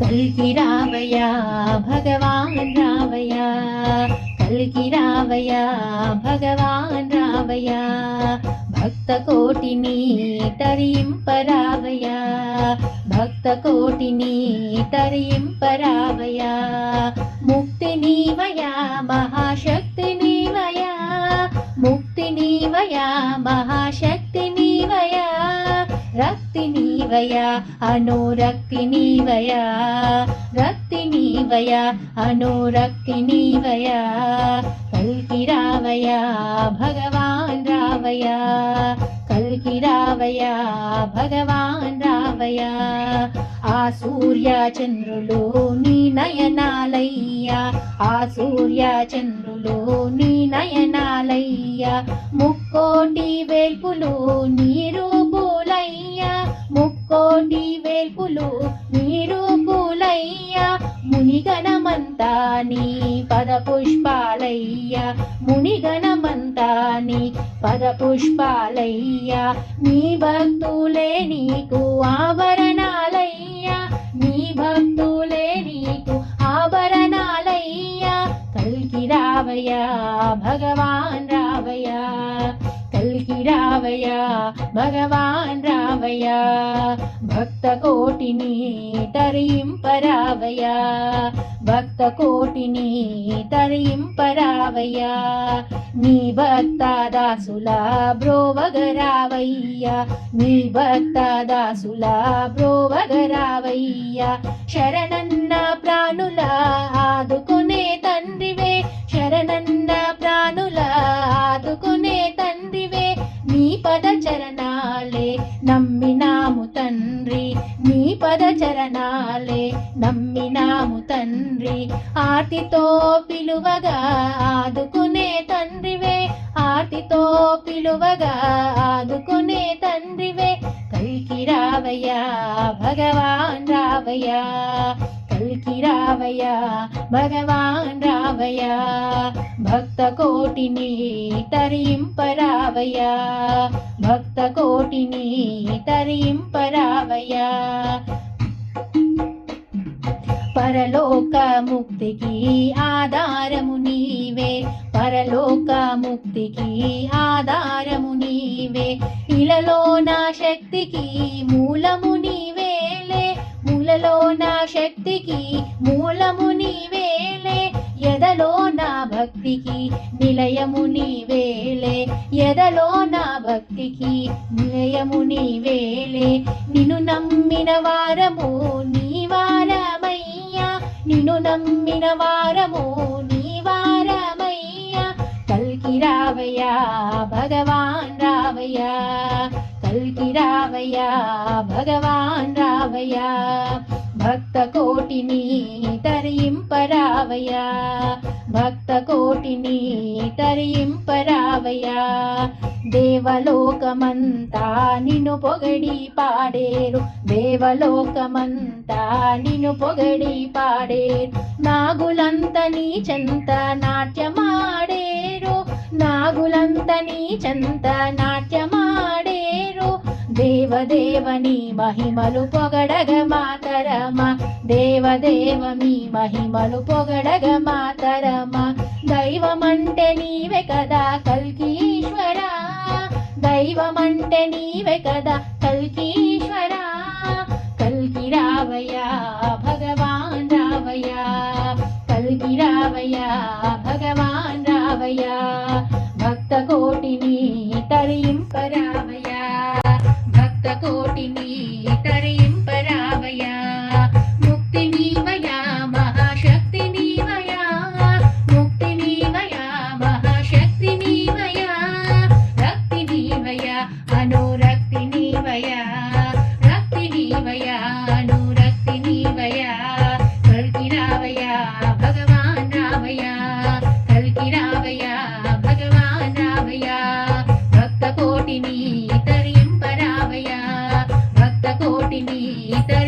కల్కి రావయ్యా భగవాన్ రావయ్యా. కల్కి రావయ్యా భగవాన్ రావయ్యా. భక్త కోటిని తరింపరావయ్యా భక్త కోటిని తరింపరావయ్యా ముక్తి నీవయా మహాశక్తి నీవయా ముక్తి నీవయా మహాశక్తి నీవయా అనురక్తి నీవయా రక్తి నీవయా అనురక్తి నీవయా కల్కి రావయా భగవాన్ రావయా కల్కి రావయా భగవాన్ రావయా ఆ సూర్య చంద్రులు నీ నయనాలయ్యా. ఆ సూర్య చంద్రులు నీ నయనాలయ్యా. ముక్కోటి వెల్పులు నీ వేల్పులు నీ రూపులయ్యా మునిగణమంతా నీ పద పుష్పాలయ్యా మునిగణమంతా నీ పద పుష్పాలయ్యా నీ భక్తులే నీకు ఆభరణాలయ్యా నీ భక్తులే నీకు ఆభరణాలయ్యా. కల్కి రావయ్యా భగవాన్ రావయ్యా భగవాన్ రావయ్యా భక్త కోటిని తరింపరావయ్యా భక్త కోటిని తరింపరావయ్యా నీ భక్త దాసుల బ్రోవగరావయ్యా నీ భక్త దాసుల బ్రోవగరావయ్యా శరణన్న ప్రాణుల ఆదుకునే తండ్రివే శరణన్న ప్రాణుల ఆదుకునే ఆర్తితో పిలువగా ఆదుకునే తండ్రివే. ఆర్తితో పిలువగా ఆదుకునే తండ్రివే. కల్కి రావయ్యా భగవాన్ రావయ్యా. కల్కి రావయ్యా భగవాన్ రావయ్యా. భక్త కోటిని తరింపరావయ్యా భక్త కోటిని తరింపరావయ్యా పరలోక ముక్తికి ఆధారము నీవే. పరలోక ముక్తికి ఆధారము నీవే. ఇలలో నా శక్తికి మూలము నీవేలే. మూలలో నా శక్తికి మూలము నీవేలే. ఎదలో నా భక్తికి నిలయము నీవేలే. ఎదలో నా భక్తికి నిలయము నీవేలే. నిన్ను నమ్మిన వారము నీ నమ్మిన వారము నీ వారమయ్యా. కల్కి రావయ్యా భగవాన్ రావయ్యా. కల్కి రావయ్యా భగవాన్ రావయ్యా. భక్త కోటిని తరింపరావయ్యా భక్త కోటిని తరింపరావయ్యా దేవలోకమంతా నిన్ను పొగడి పాడేరు. దేవలోకమంతా నిన్ను పొగడి పాడేరు. నాగులంత నీ చెంత నాట్యమాడేరు. నాగులంత నీ చెంత నాట్యమా దేవదేవని మహిమలు పొగడగ మాతరమా. దేవదేవ మీ మహిమలు పొగడగ మాతరమా. దైవమంటే నీవే కదా కల్కీశ్వరా. దైవమంటే నీవే కదా కల్కీశ్వరా. కల్కి రావయ్యా కోటిని